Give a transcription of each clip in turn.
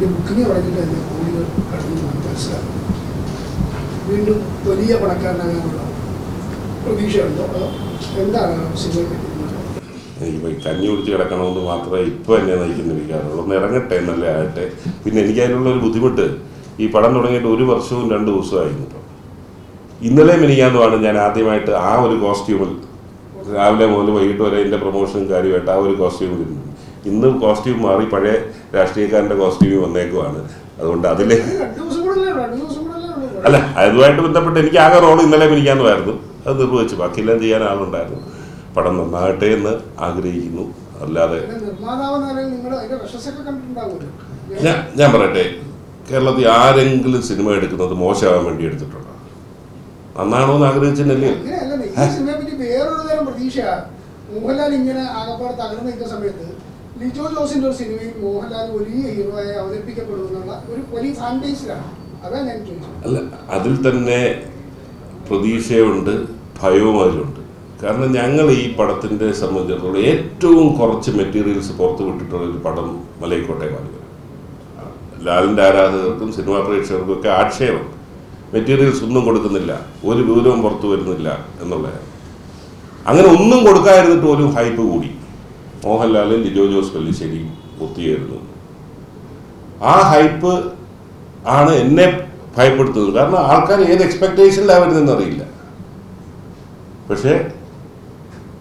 അതിന്റെ ബുക്കിംഗ് പറഞ്ഞിട്ട് തന്നെ കടന്നു മനസ്സിലാക്കും വീണ്ടും വലിയ പണക്കാരനാകാനുള്ള പ്രതീക്ഷയുണ്ടോ? അതോ എന്താണ് സിനിമയെ പറ്റി എനിക്കിപ്പോൾ കഞ്ഞി കുടിച്ച് കിടക്കണമെന്ന് മാത്രമേ ഇപ്പോൾ എന്നെ നയിക്കുന്ന വികാരമുള്ളൂ ഒന്ന് ഇറങ്ങട്ടെ എന്നല്ലേ ആകട്ടെ. പിന്നെ എനിക്ക് അതിനുള്ള ഒരു ബുദ്ധിമുട്ട് ഈ പടം തുടങ്ങിയിട്ട് ഒരു വർഷവും രണ്ട് ദിവസമായിരുന്നു ഇപ്പോൾ ഇന്നലെ മിനിക്കാന്നുമാണ് ഞാൻ ആദ്യമായിട്ട് ആ ഒരു കോസ്റ്റ്യൂമിൽ രാവിലെ മുതൽ വൈകിട്ട് വരെ എന്റെ പ്രൊമോഷനും കാര്യമായിട്ട് ആ ഒരു കോസ്റ്റ്യൂമിൽ ഇരുന്നു ഇന്ന് കോസ്റ്റ്യൂം മാറി പഴയ രാഷ്ട്രീയക്കാരന്റെ കോസ്റ്റ്യൂം വന്നേക്കുവാണ്. അതുകൊണ്ട് കൂടെ അല്ലേ അതുമായിട്ട് ബന്ധപ്പെട്ട് എനിക്ക് ആകെ റോൾ ഇന്നലെ മിനിക്കാന്നുമായിരുന്നു അത് നിർവഹിച്ചു. ബാക്കിയെല്ലാം ചെയ്യാൻ ആളുണ്ടായിരുന്നു. പടം നന്നാകട്ടെ എന്ന് ആഗ്രഹിക്കുന്നു. അല്ലാതെ ഞാൻ ഞാൻ പറയട്ടെ. കേരളത്തിൽ ആരെങ്കിലും സിനിമ എടുക്കുന്നത് മോശമാകാൻ വേണ്ടി എടുത്തിട്ടുണ്ടോ? നന്നാണോ എന്ന് ആഗ്രഹിച്ചില്ലല്ലേ വേറൊരു തരം മോഹൻലാൽ ഇങ്ങനെ ആകപ്പാടെ തകർന്നു നിൽക്കുന്ന സമയത്ത് ലിജോ ജോസിന്റെ ഒരു സിനിമയിൽ മോഹൻലാൽ വലിയ ഹീറോ ആയി അവതരിപ്പിക്കപ്പെടുമെന്നുള്ള ഒരു വലിയ ഫാൻ ബേസിലാണ് അതാണ് ഞാൻ ചോദിച്ചത്. അല്ല അതിൽ തന്നെ പ്രതീക്ഷയുണ്ട് ഭയവും അതിലുണ്ട്. കാരണം ഞങ്ങൾ ഈ പടത്തിന്റെ സംബന്ധിച്ചിടത്തോളം ഏറ്റവും കുറച്ച് മെറ്റീരിയൽസ് പുറത്ത് വിട്ടിട്ടുള്ള ഒരു പടം മലൈക്കോട്ടെ വാലിബൻ ലാലിന്റെ ആരാധകർക്കും സിനിമാ പ്രേക്ഷകർക്കും ഒക്കെ ആക്ഷേപം. മെറ്റീരിയൽസ് ഒന്നും കൊടുക്കുന്നില്ല ഒരു വിവരവും പുറത്തു വരുന്നില്ല എന്നുള്ളതാണ്. അങ്ങനെ ഒന്നും കൊടുക്കാതിരുന്നിട്ട് ഒരു ഹൈപ്പ് കൂടി. മോഹൻലാൽ ലിജോ ജോസ് പല്ലിശ്ശേരി ഒത്തുചേരുന്നു. ആ ഹൈപ്പ് ആണ് എന്നെ ഭയപ്പെടുത്തുന്നത്. കാരണം ആൾക്കാർ ഏത് എക്സ്പെക്ടേഷനിലാണ് വരുന്നതെന്നറിയില്ല പക്ഷേ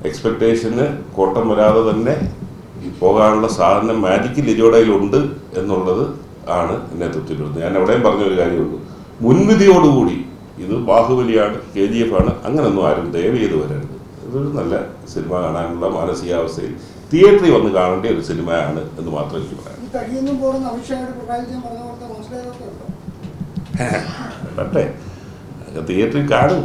എക്സ്പെക്ടേഷന് കോട്ടം വരാതെ തന്നെ പോകാനുള്ള സാധനം മാജിക്ക് ലിജോടയിലുണ്ട് എന്നുള്ളത് ആണ് എന്നെ തൃപ്തിപ്പെടുന്നത് ഞാൻ എവിടെയും പറഞ്ഞ ഒരു കാര്യമുള്ളൂ മുൻവിധിയോടുകൂടി ഇത് ബാഹുബലിയാണ് കെ ജി എഫ് ആണ് അങ്ങനൊന്നും ആരും ദയവ് ചെയ്ത് വരരുത്. ഇതൊരു നല്ല സിനിമ കാണാനുള്ള മാനസികാവസ്ഥയിൽ തിയേറ്ററിൽ വന്ന് കാണേണ്ട ഒരു സിനിമയാണ് എന്ന് മാത്രം എനിക്ക് പറയാം പറ്റേ തിയേറ്ററിൽ കാണും.